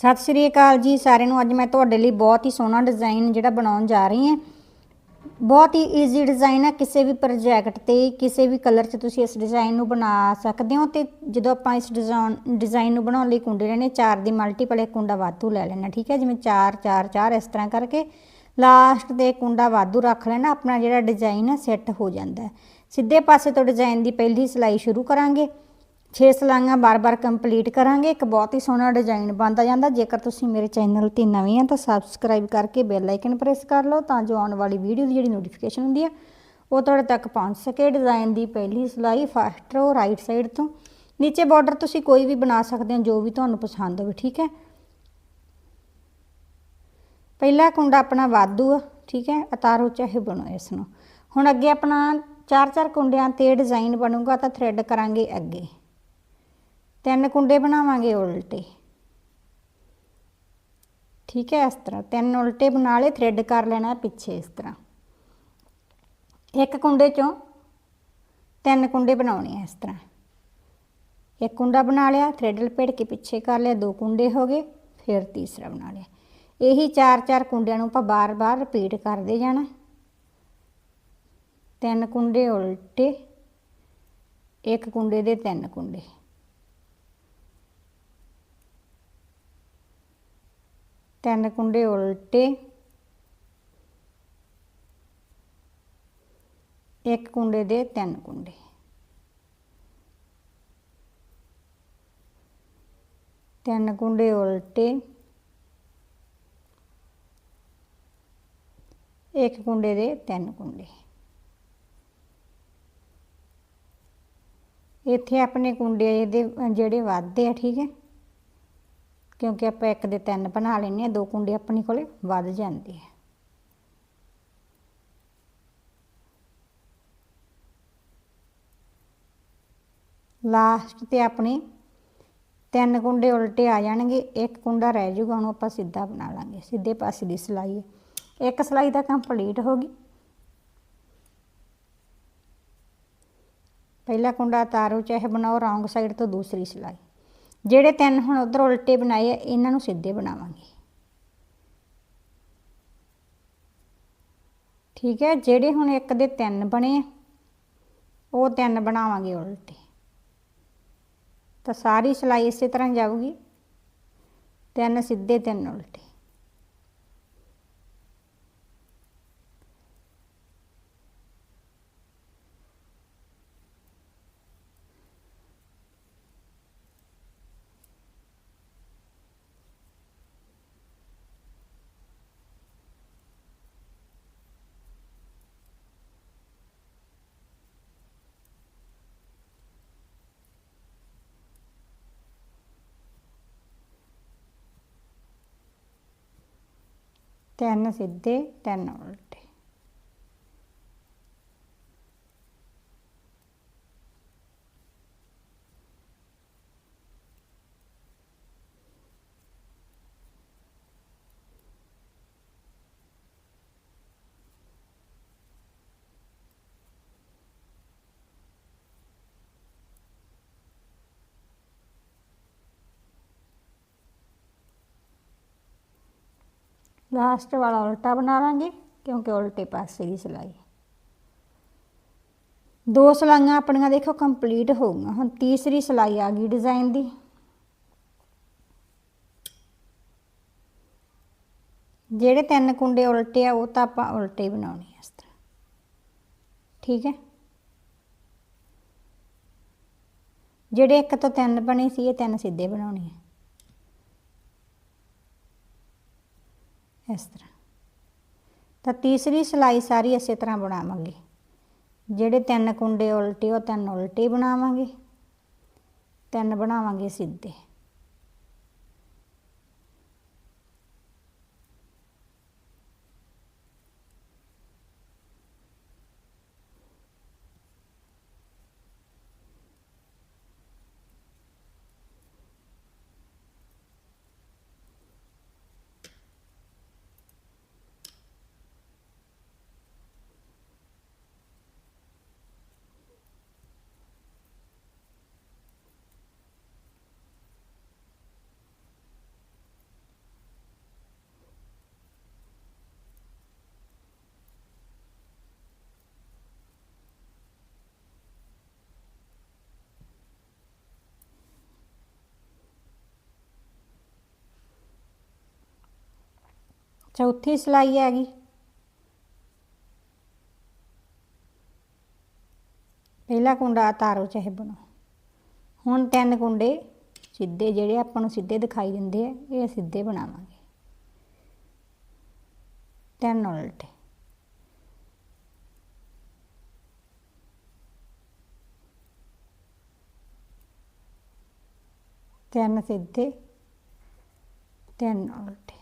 ਸਤਿ ਸ਼੍ਰੀ ਅਕਾਲ ਜੀ ਸਾਰਿਆਂ ਨੂੰ। ਅੱਜ ਮੈਂ ਤੁਹਾਡੇ ਲਈ ਬਹੁਤ ਹੀ ਸੋਹਣਾ ਡਿਜ਼ਾਈਨ ਜਿਹੜਾ ਬਣਾਉਣ ਜਾ ਰਹੀ ਹਾਂ। ਬਹੁਤ ਹੀ ਈਜ਼ੀ ਡਿਜ਼ਾਈਨ ਹੈ। ਕਿਸੇ ਵੀ ਪ੍ਰੋਜੈਕਟ ਤੇ, ਕਿਸੇ ਵੀ ਕਲਰ 'ਚ ਤੁਸੀਂ ਇਸ ਡਿਜ਼ਾਈਨ ਨੂੰ ਬਣਾ ਸਕਦੇ ਹੋ ਤੇ ਜਦੋਂ ਆਪਾਂ ਇਸ ਡਿਜ਼ਾਈਨ ਡਿਜ਼ਾਈਨ ਨੂੰ ਬਣਾਉਣ ਲਈ ਕੁੰਡੇ ਲੈਣੇ, ਚਾਰ ਦੀ ਮਲਟੀਪਲ ਇੱਕ ਕੁੰਡਾ ਵਾਧੂ ਲੈ ਲੈਣਾ, ਠੀਕ ਹੈ? ਜਿਵੇਂ 4 4 4 ਇਸ ਤਰ੍ਹਾਂ ਕਰਕੇ ਲਾਸਟ ਤੇ ਕੁੰਡਾ ਵਾਧੂ ਰੱਖ ਲੈਣਾ। ਆਪਣਾ ਜਿਹੜਾ ਡਿਜ਼ਾਈਨ ਹੈ ਸੈੱਟ ਹੋ ਜਾਂਦਾ ਸਿੱਧੇ ਪਾਸੇ ਤੋਂ ਡਿਜ਼ਾਈਨ ਦੀ ਪਹਿਲੀ ਸਿਲਾਈ ਸ਼ੁਰੂ ਕਰਾਂਗੇ। 6 ਸਲਾਈਆਂ ਬਾਰ-ਬਾਰ ਕੰਪਲੀਟ ਕਰਾਂਗੇ। ਇੱਕ ਬਹੁਤ ਹੀ ਸੋਹਣਾ ਡਿਜ਼ਾਈਨ ਬਣਦਾ ਜਾਂਦਾ। ਜੇਕਰ ਤੁਸੀਂ ਮੇਰੇ ਚੈਨਲ ਤੇ ਨਵੇਂ ਆ ਤਾਂ ਸਬਸਕ੍ਰਾਈਬ ਕਰਕੇ ਬੈਲ ਆਈਕਨ ਪ੍ਰੈਸ ਕਰ ਲਓ ਤਾਂ ਜੋ ਆਉਣ ਵਾਲੀ ਵੀਡੀਓ ਦੀ ਜਿਹੜੀ ਨੋਟੀਫਿਕੇਸ਼ਨ ਹੁੰਦੀ ਆ, ਉਹ ਤੁਹਾਡੇ ਤੱਕ ਪਹੁੰਚ ਸਕੇ। ਡਿਜ਼ਾਈਨ ਦੀ ਪਹਿਲੀ ਸਿਲਾਈ ਫਸਟ ਰੋ ਰਾਈਟ ਸਾਈਡ ਤੋਂ। ਨੀਚੇ ਬਾਰਡਰ ਤੁਸੀਂ ਕੋਈ ਵੀ ਬਣਾ ਸਕਦੇ ਹੋ, ਜੋ ਵੀ ਤੁਹਾਨੂੰ ਪਸੰਦ ਹੋਵੇ, ਠੀਕ ਹੈ? ਪਹਿਲਾ ਕੁੰਡਾ ਆਪਣਾ ਵਾਧੂ ਆ, ਠੀਕ ਹੈ? ਉਤਾਰੋ ਚਾਹੇ ਬਣੋ ਇਸ ਨੂੰ। ਹੁਣ ਅੱਗੇ ਆਪਣਾ ਚਾਰ ਚਾਰ ਕੁੰਡਿਆਂ ਤੇ ਡਿਜ਼ਾਈਨ ਬਣੂਗਾ ਤਾਂ ਥ੍ਰੈਡ ਕਰਾਂਗੇ ਅੱਗੇ। ਤਿੰਨ ਕੁੰਡੇ ਬਣਾਵਾਂਗੇ ਉਲਟੇ। ਠੀਕ ਹੈ, ਇਸ ਤਰ੍ਹਾਂ ਤਿੰਨ ਉਲਟੇ ਬਣਾ ਲਏ ਥ੍ਰੈਡ ਕਰ ਲੈਣਾ ਪਿੱਛੇ ਇਸ ਤਰ੍ਹਾਂ। ਇੱਕ ਕੁੰਡੇ ਚੋਂ ਤਿੰਨ ਕੁੰਡੇ ਬਣਾਉਣੇ ਆ ਇਸ ਤਰ੍ਹਾਂ। ਇੱਕ ਕੁੰਡਾ ਬਣਾ ਲਿਆ ਥ੍ਰੈਡ ਲਪੇਟ ਕੇ ਪਿੱਛੇ ਕਰ ਲਿਆ, ਦੋ ਕੁੰਡੇ ਹੋ ਗਏ, ਫਿਰ ਤੀਸਰਾ ਬਣਾ ਲਿਆ। ਇਹੀ ਚਾਰ ਚਾਰ ਕੁੰਡਿਆਂ ਨੂੰ ਆਪਾਂ ਬਾਰ-ਬਾਰ ਰਿਪੀਟ ਕਰਦੇ ਜਾਣਾ। ਤਿੰਨ ਕੁੰਡੇ ਉਲਟੇ, ਇੱਕ ਕੁੰਡੇ ਦੇ ਤਿੰਨ ਕੁੰਡੇ। ਤਿੰਨ ਕੁੰਡੇ ਉਲਟੇ। ਇੱਕ ਕੁੰਡੇ ਦੇ ਤਿੰਨ ਕੁੰਡੇ। ਤਿੰਨ ਕੁੰਡੇ ਉਲਟੇ। ਇੱਕ ਕੁੰਡੇ ਦੇ ਤਿੰਨ ਕੁੰਡੇ। ਇੱਥੇ ਆਪਣੇ ਕੁੰਡੇ ਇਹਦੇ, ਜਿਹੜੇ ਵੱਧਦੇ ਆ, ਠੀਕ ਹੈ। ਕਿਉਂਕਿ ਆਪਾਂ ਇੱਕ ਦੇ ਤਿੰਨ ਬਣਾ ਲੈਨੇ ਆ ਦੋ ਕੁੰਡੇ ਆਪਣੇ ਕੋਲੇ ਵੱਧ ਜਾਂਦੇ ਆ। ਲਾਸਟ ਤੇ ਆਪਣੇ ਤਿੰਨ ਕੁੰਡੇ ਉਲਟੇ ਆ ਜਾਣਗੇ, ਇੱਕ ਕੁੰਡਾ ਰਹਿ ਜਾਊਗਾ, ਉਹਨੂੰ ਆਪਾਂ ਸਿੱਧਾ ਬਣਾ ਲਾਂਗੇ, ਸਿੱਧੇ ਪਾਸੇ ਦੀ ਸਿਲਾਈ ਹੈ। ਇੱਕ ਸਿਲਾਈ ਤਾਂ ਕੰਪਲੀਟ ਹੋ ਗਈ। ਪਹਿਲਾ ਕੁੰਡਾ ਤਾਰੋ ਚਾਹੇ ਬਣਾਓ, ਰੌਂਗ ਸਾਈਡ ਤੋਂ ਦੂਸਰੀ ਸਿਲਾਈ। ਜਿਹੜੇ ਤਿੰਨ ਹੁਣ ਉਧਰ ਉਲਟੇ ਬਣਾਏ ਆ, ਇਹਨਾਂ ਨੂੰ ਸਿੱਧੇ ਬਣਾਵਾਂਗੇ। ਠੀਕ ਹੈ, ਜਿਹੜੇ ਹੁਣ ਇੱਕ ਦੇ ਤਿੰਨ ਬਣੇ ਉਹ ਤਿੰਨ ਬਣਾਵਾਂਗੇ ਉਲਟੇ। ਤਾਂ ਸਾਰੀ ਸਿਲਾਈ ਇਸੇ ਤਰ੍ਹਾਂ ਜਾਊਗੀ। ਤਿੰਨ ਸਿੱਧੇ, ਤਿੰਨ ਉਲਟੇ। ਤਿੰਨ ਸਿੱਧੇ ਤਿੰਨ ਉਲਟੇ। ਲਾਸਟ ਵਾਲਾ ਉਲਟਾ ਬਣਾ ਲਾਂਗੇ, ਕਿਉਂਕਿ ਉਲਟੇ ਪਾਸੇ ਦੀ ਸਿਲਾਈ ਦੋ ਸਲਾਈਆਂ ਆਪਣੀਆਂ ਦੇਖੋ ਕੰਪਲੀਟ ਹੋ ਗਈਆਂ। ਹੁਣ ਤੀਸਰੀ ਸਿਲਾਈ ਆ ਗਈ ਡਿਜ਼ਾਈਨ ਦੀ। ਜਿਹੜੇ ਤਿੰਨ ਕੁੰਡੇ ਉਲਟੇ ਆ, ਉਹ ਤਾਂ ਆਪਾਂ ਉਲਟੇ ਹੀ ਬਣਾਉਣੇ ਆ ਇਸ ਤਰ੍ਹਾਂ। ਠੀਕ ਹੈ? ਜਿਹੜੇ ਇੱਕ ਤੋਂ ਤਿੰਨ ਬਣੇ ਸੀ, ਇਹ ਤਿੰਨ ਸਿੱਧੇ ਬਣਾਉਣੇ ਆ। ਇਸ ਤਰ੍ਹਾਂ। ਤਾਂ ਤੀਸਰੀ ਸਿਲਾਈ ਸਾਰੀ ਇਸੇ ਤਰ੍ਹਾਂ ਬਣਾਵਾਂਗੇ। ਜਿਹੜੇ ਤਿੰਨ ਕੁੰਡੇ ਉਲਟੇ, ਉਹ ਤਿੰਨ ਉਲਟੇ ਬਣਾਵਾਂਗੇ। ਤਿੰਨ ਬਣਾਵਾਂਗੇ ਸਿੱਧੇ। ਚੌਥੀ ਸਿਲਾਈ ਹੈਗੀ। ਪਹਿਲਾ ਕੁੰਡਾ ਤਾਰੋ ਚਾਹੇ ਬਣੋ। ਹੁਣ ਤਿੰਨ ਕੁੰਡੇ ਸਿੱਧੇ ਜਿਹੜੇ ਆਪਾਂ ਨੂੰ ਸਿੱਧੇ ਦਿਖਾਈ ਦਿੰਦੇ ਆ, ਇਹ ਸਿੱਧੇ ਬਣਾਵਾਂਗੇ। ਤਿੰਨ ਉਲਟੇ। ਤਿੰਨ ਸਿੱਧੇ, ਤਿੰਨ ਉਲਟੇ।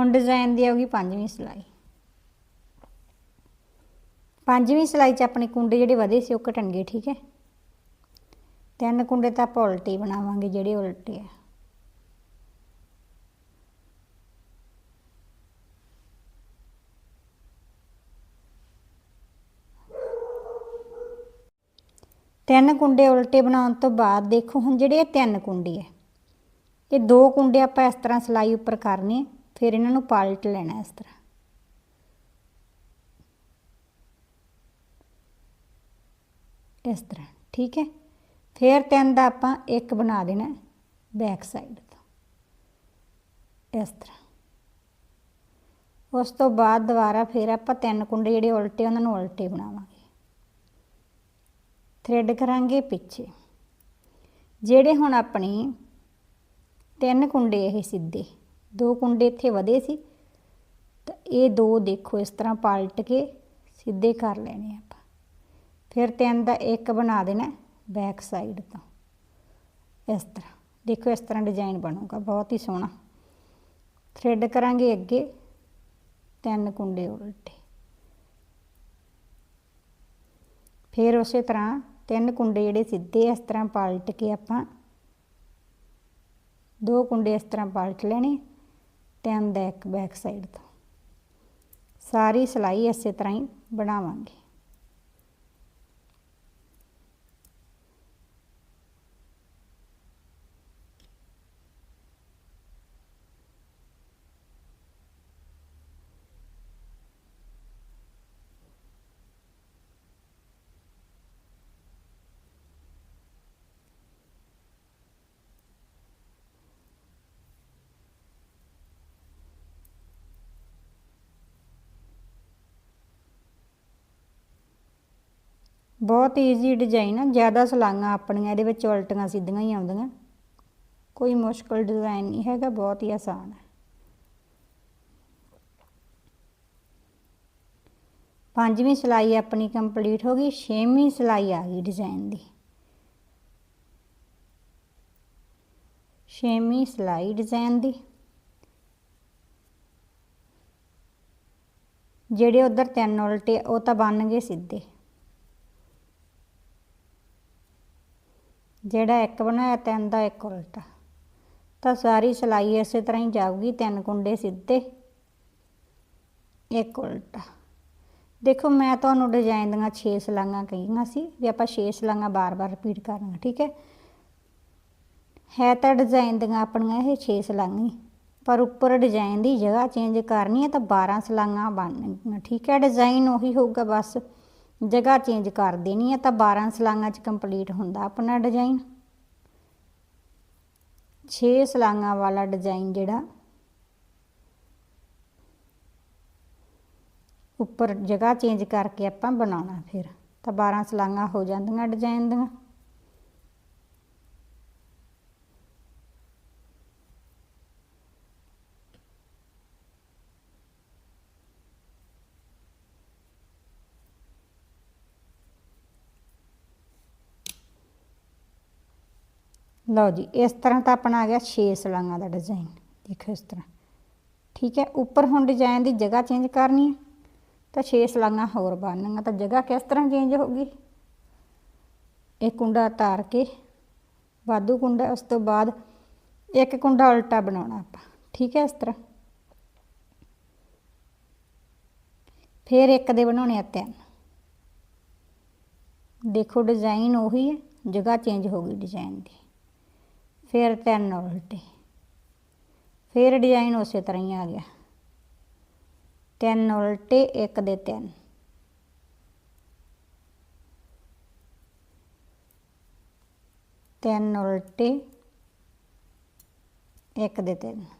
ਹੁਣ ਡਿਜ਼ਾਈਨ ਦੀ ਆਊਗੀ ਪੰਜਵੀਂ ਸਿਲਾਈ। ਪੰਜਵੀਂ ਸਿਲਾਈ 'ਚ ਆਪਣੇ ਕੁੰਡੇ ਜਿਹੜੇ ਵਧੇ ਸੀ ਉਹ ਘਟਣਗੇ ਠੀਕ ਹੈ? ਤਿੰਨ ਕੁੰਡੇ ਤਾਂ ਆਪਾਂ ਉਲਟੇ ਹੀ ਬਣਾਵਾਂਗੇ, ਜਿਹੜੇ ਉਲਟੇ ਆ। ਤਿੰਨ ਕੁੰਡੇ ਉਲਟੇ ਬਣਾਉਣ ਤੋਂ ਬਾਅਦ ਦੇਖੋ, ਹੁਣ ਜਿਹੜੇ ਇਹ ਤਿੰਨ ਕੁੰਡੇ ਆ, ਇਹ ਦੋ ਕੁੰਡੇ ਆਪਾਂ ਇਸ ਤਰ੍ਹਾਂ ਸਿਲਾਈ ਉੱਪਰ ਕਰਨੇ ਫਿਰ ਇਹਨਾਂ ਨੂੰ ਪਲਟ ਲੈਣਾ ਇਸ ਤਰ੍ਹਾਂ। ਇਸ ਤਰ੍ਹਾਂ, ਠੀਕ ਹੈ? ਫਿਰ ਤਿੰਨ ਦਾ ਆਪਾਂ ਇੱਕ ਬਣਾ ਦੇਣਾ ਬੈਕ ਸਾਈਡ ਤੋਂ। ਇਸ ਤਰ੍ਹਾਂ। ਉਸ ਤੋਂ ਬਾਅਦ ਦੁਬਾਰਾ ਫਿਰ ਆਪਾਂ ਤਿੰਨ ਕੁੰਡੇ ਜਿਹੜੇ ਉਲਟੇ, ਉਹਨਾਂ ਨੂੰ ਉਲਟੇ ਬਣਾਵਾਂਗੇ। ਥ੍ਰੈਡ ਕਰਾਂਗੇ ਪਿੱਛੇ। ਜਿਹੜੇ ਹੁਣ ਆਪਣੀ ਤਿੰਨ ਕੁੰਡੇ ਇਹ ਸਿੱਧੇ। ਦੋ ਕੁੰਡੇ ਇੱਥੇ ਵਧੇ ਸੀ, ਤਾਂ ਇਹ ਦੋ ਦੇਖੋ ਇਸ ਤਰ੍ਹਾਂ ਪਲਟ ਕੇ ਸਿੱਧੇ ਕਰ ਲੈਣੇ ਆਪਾਂ। ਫਿਰ ਤਿੰਨ ਦਾ ਇੱਕ ਬਣਾ ਦੇਣਾ ਬੈਕ ਸਾਈਡ ਤੋਂ, ਇਸ ਤਰ੍ਹਾਂ। ਦੇਖੋ ਇਸ ਤਰ੍ਹਾਂ ਡਿਜ਼ਾਈਨ ਬਣੂਗਾ, ਬਹੁਤ ਹੀ ਸੋਹਣਾ। ਥ੍ਰੈਡ ਕਰਾਂਗੇ ਅੱਗੇ, ਤਿੰਨ ਕੁੰਡੇ ਉਲਟੇ। ਫਿਰ ਉਸੇ ਤਰ੍ਹਾਂ ਤਿੰਨ ਕੁੰਡੇ ਜਿਹੜੇ ਸਿੱਧੇ ਇਸ ਤਰ੍ਹਾਂ ਪਲਟ ਕੇ ਆਪਾਂ ਦੋ ਕੁੰਡੇ ਇਸ ਤਰ੍ਹਾਂ ਪਲਟ ਲੈਣੇ ਤਿੰਨ ਦਾ ਇੱਕ ਬੈਕ ਸਾਈਡ ਤੋਂ। ਸਾਰੀ ਸਿਲਾਈ ਇਸੇ ਤਰ੍ਹਾਂ ਹੀ ਬਣਾਵਾਂਗੇ। ਬਹੁਤ ਈਜ਼ੀ ਡਿਜ਼ਾਈਨ ਆ, ਜ਼ਿਆਦਾ ਸਲਾਈਆਂ ਆਪਣੀਆਂ ਇਹਦੇ ਵਿੱਚ ਉਲਟੀਆਂ ਸਿੱਧੀਆਂ ਹੀ ਆਉਂਦੀਆਂ। ਕੋਈ ਮੁਸ਼ਕਲ ਡਿਜ਼ਾਈਨ ਨਹੀਂ ਹੈਗਾ, ਬਹੁਤ ਹੀ ਆਸਾਨ ਹੈ। ਪੰਜਵੀਂ ਸਿਲਾਈ ਆਪਣੀ ਕੰਪਲੀਟ ਹੋ ਗਈ, ਛੇਵੀਂ ਸਿਲਾਈ ਆ ਗਈ ਡਿਜ਼ਾਈਨ ਦੀ। ਛੇਵੀਂ ਸਿਲਾਈ ਡਿਜ਼ਾਈਨ ਦੀ। ਜਿਹੜੇ ਉਧਰ ਤਿੰਨ ਉਲਟੇ, ਉਹ ਤਾਂ ਬਣ ਗਏ ਸਿੱਧੇ। ਜਿਹੜਾ ਇੱਕ ਬਣਾਇਆ ਤਿੰਨ ਦਾ ਇੱਕ ਉਲਟਾ। ਤਾਂ ਸਾਰੀ ਸਿਲਾਈ ਇਸੇ ਤਰ੍ਹਾਂ ਹੀ ਜਾਊਗੀ, ਤਿੰਨ ਕੁੰਡੇ ਸਿੱਧੇ, ਇੱਕ ਉਲਟਾ। ਦੇਖੋ, ਮੈਂ ਤੁਹਾਨੂੰ ਡਿਜ਼ਾਈਨ ਦੀਆਂ 6 ਸਲਾਈਆਂ ਕਹੀਆਂ ਸੀ, ਵੀ ਆਪਾਂ 6 ਸਲਾਈਆਂ ਬਾਰ-ਬਾਰ ਰਿਪੀਟ ਕਰਨਾ ਠੀਕ ਹੈ? ਹੈ ਤਾਂ ਡਿਜ਼ਾਈਨ ਦੀਆਂ ਆਪਣੀਆਂ ਇਹ 6 ਸਲਾਈਆਂ ਪਰ ਉੱਪਰ ਡਿਜ਼ਾਈਨ ਦੀ ਜਗ੍ਹਾ ਚੇਂਜ ਕਰਨੀ ਹੈ ਤਾਂ 12 ਸਲਾਈਆਂ ਬਣਨਗੀਆਂ ਠੀਕ ਹੈ? ਡਿਜ਼ਾਈਨ ਉਹੀ ਹੋਊਗਾ ਬਸ। ਜਗ੍ਹਾ ਚੇਂਜ ਕਰ ਦੇਣੀ ਹੈ ਤਾਂ 12 ਸਲਾਈਆਂ 'ਚ ਕੰਪਲੀਟ ਹੁੰਦਾ ਆਪਣਾ ਡਿਜ਼ਾਈਨ 6 ਸਲਾਈਆਂ ਵਾਲਾ ਡਿਜ਼ਾਈਨ ਜਿਹੜਾ, ਉੱਪਰ ਜਗ੍ਹਾ ਚੇਂਜ ਕਰਕੇ ਆਪਾਂ ਬਣਾਉਣਾ ਫਿਰ। ਤਾਂ 12 ਸਲਾਈਆਂ ਹੋ ਜਾਂਦੀਆਂ ਡਿਜ਼ਾਈਨ ਦੀਆਂ। ਲਓ ਜੀ, ਇਸ ਤਰ੍ਹਾਂ ਤਾਂ ਆਪਣਾ ਆ ਗਿਆ 6 ਸਲਾਈਆਂ ਦਾ ਡਿਜ਼ਾਈਨ ਦੇਖੋ ਇਸ ਤਰ੍ਹਾਂ। ਠੀਕ ਹੈ, ਉੱਪਰ ਹੁਣ ਡਿਜ਼ਾਈਨ ਦੀ ਜਗ੍ਹਾ ਚੇਂਜ ਕਰਨੀ ਹੈ, ਤਾਂ 6 ਸਲਾਈਆਂ ਹੋਰ ਬਣਨੀਆਂ, ਤਾਂ ਜਗ੍ਹਾ ਕਿਸ ਤਰ੍ਹਾਂ ਚੇਂਜ ਹੋਊਗੀ? ਇਹ ਕੁੰਡਾ ਤਾਰ ਕੇ, ਵਾਧੂ ਕੁੰਡਾ, ਉਸ ਤੋਂ ਬਾਅਦ ਇੱਕ ਕੁੰਡਾ ਉਲਟਾ ਬਣਾਉਣਾ ਆਪਾਂ। ਠੀਕ ਹੈ, ਇਸ ਤਰ੍ਹਾਂ। ਫਿਰ ਇੱਕ ਦੇ ਬਣਾਉਣੇ ਆ ਤਿੰਨ। ਦੇਖੋ ਡਿਜ਼ਾਈਨ ਉਹੀ ਹੈ, ਜਗ੍ਹਾ ਚੇਂਜ ਹੋ ਗਈ ਡਿਜ਼ਾਈਨ ਦੀ। ਫਿਰ ਤਿੰਨ ਉਲਟੇ। ਫਿਰ ਡਿਜ਼ਾਈਨ ਉਸੇ ਤਰ੍ਹਾਂ ਹੀ ਆ ਗਿਆ। ਤਿੰਨ ਉਲਟੇ, ਇੱਕ ਦੇ ਤਿੰਨ। ਤਿੰਨ ਉਲਟੇ, ਇੱਕ ਦੇ ਤਿੰਨ।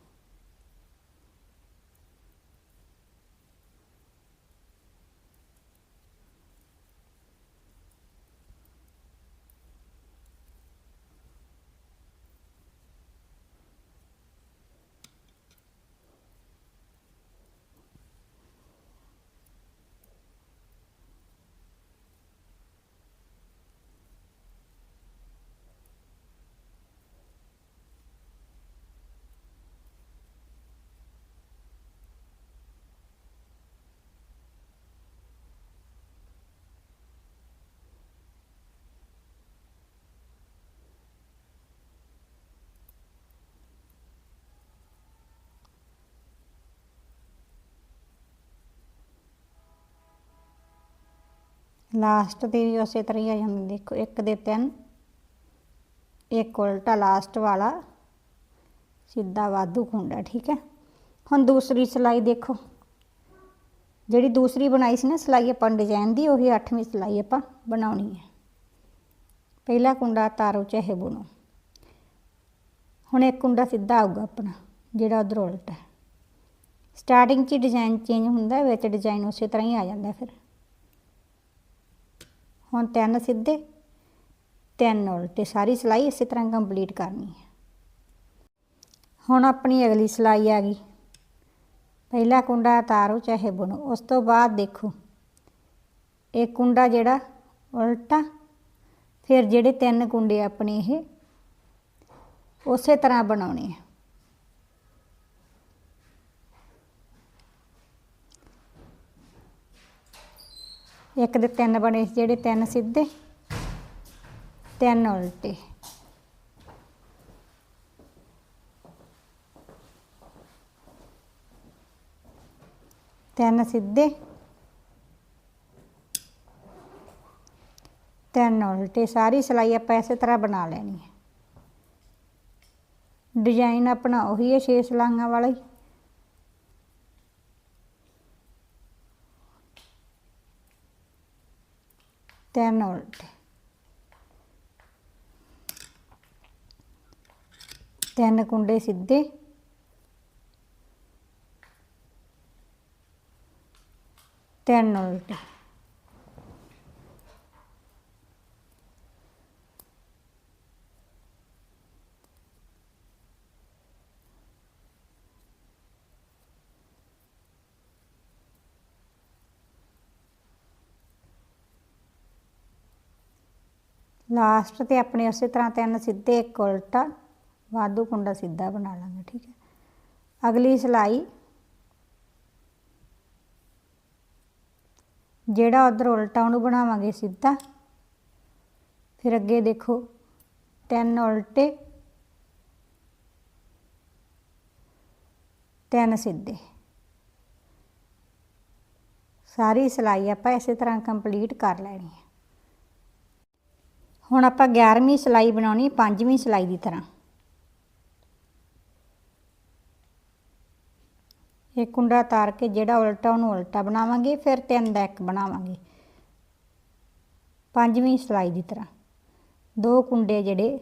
ਲਾਸਟ ਤੇ ਵੀ ਉਸੇ ਤਰ੍ਹਾਂ ਹੀ ਆ ਜਾਂਦਾ, ਦੇਖੋ, ਇੱਕ ਦੇ ਤਿੰਨ, ਇੱਕ ਉਲਟਾ ਲਾਸਟ ਵਾਲਾ, ਸਿੱਧਾ ਵਾਧੂ ਖੁੰਡਾ, ਠੀਕ ਹੈ? ਹੁਣ ਦੂਸਰੀ ਸਿਲਾਈ ਦੇਖੋ। ਜਿਹੜੀ ਦੂਸਰੀ ਬਣਾਈ ਸੀ ਨਾ ਸਿਲਾਈ ਆਪਾਂ ਡਿਜ਼ਾਈਨ ਦੀ, ਉਹੀ 8ਵੀਂ ਸਿਲਾਈ ਆਪਾਂ ਬਣਾਉਣੀ ਹੈ। ਪਹਿਲਾ ਕੁੰਡਾ ਤਾਰੋ ਚਾਹੇ ਬੁਣੋ। ਹੁਣ ਇੱਕ ਕੁੰਡਾ ਸਿੱਧਾ ਆਊਗਾ ਆਪਣਾ, ਜਿਹੜਾ ਉਧਰ ਉਲਟਾ ਸਟਾਰਟਿੰਗ 'ਚ ਡਿਜ਼ਾਈਨ ਚੇਂਜ ਹੁੰਦਾ, ਵਿੱਚ ਡਿਜ਼ਾਈਨ ਉਸੇ ਤਰ੍ਹਾਂ ਹੀ ਆ ਜਾਂਦਾ ਫਿਰ। ਹੁਣ ਤਿੰਨ ਸਿੱਧੇ, ਤਿੰਨ ਉਲਟੇ ਸਾਰੀ ਸਿਲਾਈ ਇਸੇ ਤਰ੍ਹਾਂ ਕੰਪਲੀਟ ਕਰਨੀ ਹੈ। ਹੁਣ ਆਪਣੀ ਅਗਲੀ ਸਿਲਾਈ ਆ ਗਈ। ਪਹਿਲਾ ਕੁੰਡਾ ਉਤਾਰੋ ਚਾਹੇ ਬੁਣੋ, ਉਸ ਤੋਂ ਬਾਅਦ ਦੇਖੋ। ਇਹ ਕੁੰਡਾ ਜਿਹੜਾ ਉਲਟਾ, ਫਿਰ ਜਿਹੜੇ ਤਿੰਨ ਕੁੰਡੇ ਆਪਣੇ ਇਹ, ਉਸੇ ਤਰ੍ਹਾਂ ਬਣਾਉਣੇ ਆ। ਇੱਕ ਦੇ ਤਿੰਨ ਬਣੇ ਸੀ, ਜਿਹੜੇ ਤਿੰਨ ਸਿੱਧੇ, ਤਿੰਨ ਉਲਟੇ। ਤਿੰਨ ਸਿੱਧੇ, ਤਿੰਨ ਉਲਟੇ। ਸਾਰੀ ਸਿਲਾਈ ਆਪਾਂ ਇਸੇ ਤਰ੍ਹਾਂ ਬਣਾ ਲੈਣੀ ਹੈ। ਡਿਜ਼ਾਈਨ ਆਪਣਾ ਉਹੀ ਹੈ, ਛੇ ਸਲਾਈਆਂ ਵਾਲਾ ਹੀ। ਤਿੰਨ ਉਲਟੇ ਤਿੰਨ ਕੁੰਡੇ ਸਿੱਧੇ ਤਿੰਨ ਉਲਟੇ ਲਾਸਟ ਤੇ ਆਪਣੇ ਉਸੇ ਤਰ੍ਹਾਂ ਤਿੰਨ ਸਿੱਧੇ, ਇੱਕ ਉਲਟਾ ਵਾਧੂ ਕੁੰਡਾ ਸਿੱਧਾ ਬਣਾ ਲਾਂਗੇ, ਠੀਕ ਹੈ। ਅਗਲੀ ਸਿਲਾਈ। ਜਿਹੜਾ ਉਧਰ ਉਲਟਾ ਉਹਨੂੰ ਬਣਾਵਾਂਗੇ ਸਿੱਧਾ। ਫਿਰ ਅੱਗੇ ਦੇਖੋ, ਤਿੰਨ ਉਲਟੇ, ਤਿੰਨ ਸਿੱਧੇ। ਸਾਰੀ ਸਿਲਾਈ ਆਪਾਂ ਇਸੇ ਤਰ੍ਹਾਂ ਕੰਪਲੀਟ ਕਰ ਲੈਣੀ ਹੈ। ਹੁਣ ਆਪਾਂ 11ਵੀਂ ਸਿਲਾਈ ਬਣਾਉਣੀ, ਪੰਜਵੀਂ ਸਿਲਾਈ ਦੀ ਤਰ੍ਹਾਂ। ਇਹ ਕੁੰਡਾ ਤਾਰ ਕੇ ਜਿਹੜਾ ਉਲਟਾ, ਉਹਨੂੰ ਉਲਟਾ ਬਣਾਵਾਂਗੇ, ਫਿਰ ਤਿੰਨ ਦਾ ਇੱਕ ਬਣਾਵਾਂਗੇ। ਪੰਜਵੀਂ ਸਿਲਾਈ ਦੀ ਤਰ੍ਹਾਂ। ਦੋ ਕੁੰਡੇ ਜਿਹੜੇ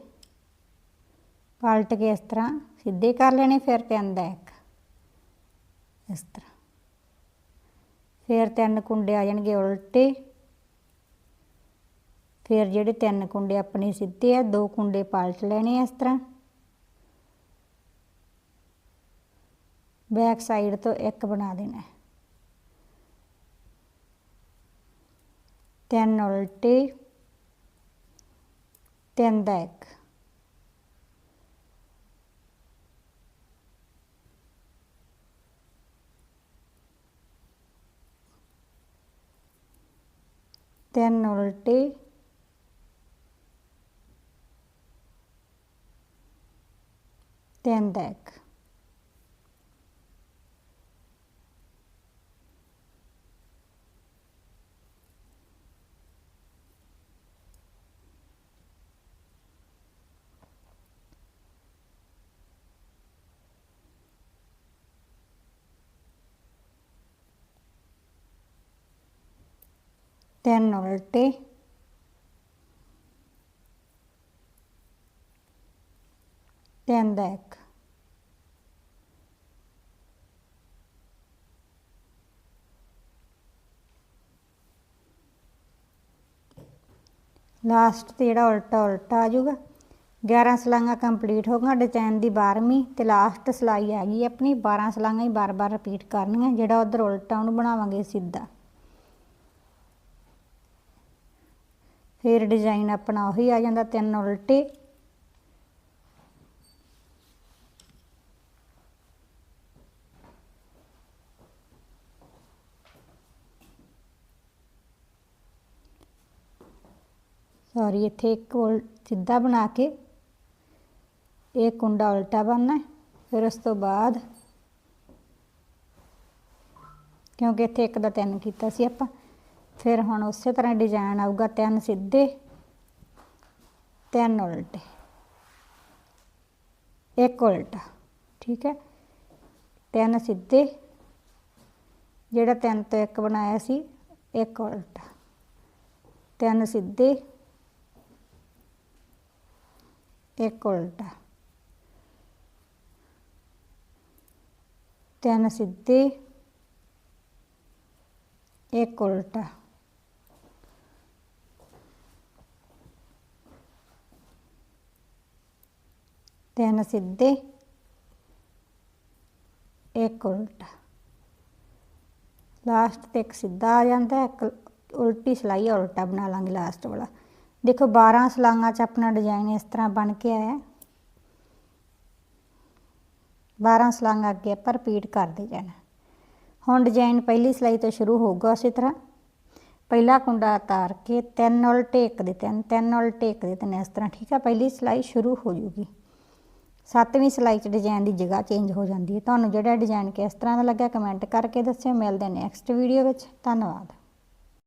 ਪਲਟ ਕੇ ਇਸ ਤਰ੍ਹਾਂ ਸਿੱਧੇ ਕਰ ਲੈਣੇ, ਫਿਰ ਤਿੰਨ ਦਾ ਇੱਕ ਇਸ ਤਰ੍ਹਾਂ। ਫਿਰ ਤਿੰਨ ਕੁੰਡੇ ਆ ਜਾਣਗੇ ਉਲਟੇ। ਫਿਰ ਜਿਹੜੇ ਤਿੰਨ ਕੁੰਡੇ ਆਪਣੇ ਸਿੱਧੇ ਆ, ਦੋ ਕੁੰਡੇ ਪਲਟ ਲੈਣੇ ਇਸ ਤਰ੍ਹਾਂ। ਬੈਕ ਸਾਈਡ ਤੋਂ ਇੱਕ ਬਣਾ ਦੇਣਾ। ਤਿੰਨ ਉਲਟੇ, ਤਿੰਨ ਦਾ ਇੱਕ। ਤਿੰਨ ਉਲਟੇ ਤਿੰਨ ਦੈਕ ਤਿੰਨ ਉਲਟੇ ਤਿੰਨ ਦੈਕ ਲਾਸਟ ਤੇ ਜਿਹੜਾ ਉਲਟਾ ਉਲਟਾ ਆ ਜਾਊਗਾ। 11 ਸਲਾਈਆਂ ਕੰਪਲੀਟ ਹੋ ਗਈਆਂ ਡਿਜ਼ਾਈਨ ਦੀ 12ਵੀਂ ਤੇ ਲਾਸਟ ਸਲਾਈ ਆ ਗਈ ਆਪਣੀ। 12 ਸਲਾਈਆਂ ਹੀ ਬਾਰ-ਬਾਰ ਰਿਪੀਟ ਕਰਨੀਆਂ, ਜਿਹੜਾ ਉਧਰ ਉਲਟਾ ਉਹਨੂੰ ਬਣਾਵਾਂਗੇ ਸਿੱਧਾ। ਫਿਰ ਡਿਜ਼ਾਈਨ ਆਪਣਾ ਉਹੀ ਆ ਜਾਂਦਾ, ਤਿੰਨ ਉਲਟੇ। ਸੌਰੀ ਇੱਥੇ ਇੱਕ ਉਲ ਸਿੱਧਾ ਬਣਾ ਕੇ ਇਹ ਕੁੰਡਾ ਉਲਟਾ ਬਣਨਾ ਫਿਰ ਉਸ ਤੋਂ ਬਾਅਦ ਕਿਉਂਕਿ ਇੱਥੇ ਇੱਕ ਦਾ ਤਿੰਨ ਕੀਤਾ ਸੀ ਆਪਾਂ, ਫਿਰ ਹੁਣ ਉਸੇ ਤਰ੍ਹਾਂ ਡਿਜ਼ਾਈਨ ਆਊਗਾ ਤਿੰਨ ਸਿੱਧੇ, ਤਿੰਨ ਉਲਟੇ। ਇੱਕ ਉਲਟਾ, ਠੀਕ ਹੈ? ਤਿੰਨ ਸਿੱਧੇ, ਜਿਹੜਾ ਤਿੰਨ ਤੋਂ ਇੱਕ ਬਣਾਇਆ ਸੀ, ਇੱਕ ਉਲਟਾ। ਤਿੰਨ ਸਿੱਧੇ ਇੱਕ ਉਲਟਾ। ਤਿੰਨ ਸਿੱਧੇ, ਇੱਕ ਉਲਟਾ। ਤਿੰਨ ਸਿੱਧੇ, ਇੱਕ ਉਲਟਾ। ਲਾਸਟ ਤੇ ਇੱਕ ਸਿੱਧਾ ਆ ਜਾਂਦਾ, ਇੱਕ ਉਲਟੀ ਸਲਾਈ ਉਲਟਾ ਬਣਾ ਲਾਂਗੇ ਲਾਸਟ ਵਾਲਾ। ਦੇਖੋ 12 ਸਲਾਈਆਂ 'ਚ ਆਪਣਾ ਡਿਜ਼ਾਈਨ ਇਸ ਤਰ੍ਹਾਂ ਬਣ ਕੇ ਆਇਆ। 12 ਸਲਾਈਆਂ ਅੱਗੇ ਆਪਾਂ ਰਿਪੀਟ ਕਰਦੇ ਜਾਣਾ। ਹੁਣ ਡਿਜ਼ਾਈਨ ਪਹਿਲੀ ਸਲਾਈ ਤੋਂ ਸ਼ੁਰੂ ਹੋਊਗਾ ਉਸੇ ਤਰ੍ਹਾਂ। ਪਹਿਲਾ ਕੁੰਡਾ ਉਤਾਰ ਕੇ ਤਿੰਨ ਉਲਟੇ ਇੱਕ ਦੇ, ਤਿੰਨ ਤਿੰਨ ਉਲਟੇ ਇੱਕ ਦੇ ਤਿੰਨ, ਇਸ ਤਰ੍ਹਾਂ, ਠੀਕ ਆ? ਪਹਿਲੀ ਸਲਾਈ ਸ਼ੁਰੂ ਹੋ ਜੂਗੀ। ਸੱਤਵੀਂ ਸਲਾਈ 'ਚ ਡਿਜ਼ਾਈਨ ਦੀ ਜਗ੍ਹਾ ਚੇਂਜ ਹੋ ਜਾਂਦੀ ਹੈ। ਤੁਹਾਨੂੰ ਜਿਹੜਾ ਡਿਜ਼ਾਈਨ ਕਿਸ ਤਰ੍ਹਾਂ ਦਾ ਲੱਗਾ ਕਮੈਂਟ ਕਰਕੇ ਦੱਸਿਓ। ਮਿਲਦੇ ਹਾਂ ਨੈਕਸਟ ਵੀਡੀਓ ਵਿੱਚ। ਧੰਨਵਾਦ।